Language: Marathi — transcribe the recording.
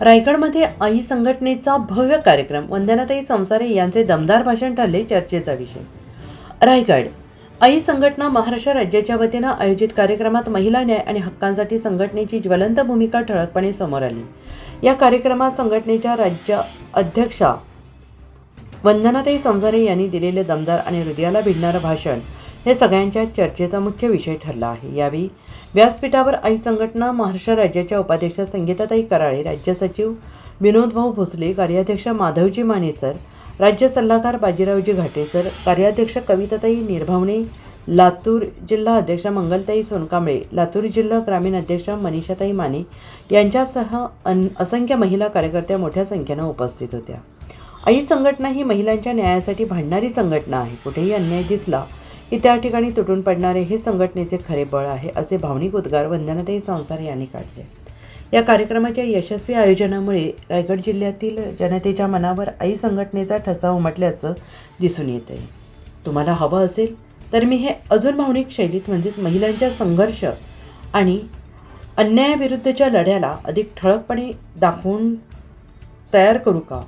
रायगडमध्ये आई संघटनेचा भव्य कार्यक्रम वंदनाताई संसारे यांचे दमदार भाषण ठरले चर्चेचा विषय. रायगड आई संघटना महाराष्ट्र राज्याच्या वतीनं आयोजित कार्यक्रमात महिला न्याय आणि हक्कांसाठी संघटनेची ज्वलंत भूमिका ठळकपणे समोर आली. या कार्यक्रमात संघटनेच्या राज्य अध्यक्षा वंदनाताई संसारे यांनी दिलेले दमदार आणि हृदयाला भिडणारं भाषण हे सगळ्यांच्या चर्चेचा मुख्य विषय ठरला आहे. यावेळी व्यासपीठावर आई संघटना महाराष्ट्र राज्याच्या उपाध्यक्ष संगीताताई कराळे राज्य सचिव विनोदभाऊ भोसले कार्याध्यक्ष माधवजी माने सर राज्य सल्लागार बाजीरावजी घाटे सर कार्याध्यक्ष कविताताई निर्भावणे लातूर जिल्हा अध्यक्ष मंगलताई सोनकांबळे लातूर जिल्हा ग्रामीण अध्यक्ष मनीषाताई माने यांच्यासह अन असंख्य महिला कार्यकर्त्या मोठ्या संख्येनं उपस्थित होत्या. आई संघटना ही महिलांच्या न्यायासाठी भांडणारी संघटना आहे. कुठेही अन्याय दिसला की त्या ठिकाणी तुटून पडणारे हे संघटनेचे खरे बळ आहे असे भावनिक उद्गार वंदनाताई संसार यांनी काढले. या कार्यक्रमाच्या यशस्वी आयोजनामुळे रायगड जिल्ह्यातील जनतेच्या मनावर आई संघटनेचा ठसा उमटल्याचं दिसून येत आहे तुम्हाला हवं असेल तर मी हे अजून भावनिक शैलीत म्हणजेच महिलांच्या संघर्ष आणि अन्यायाविरुद्धच्या लढ्याला अधिक ठळकपणे दाखवून तयार करू का?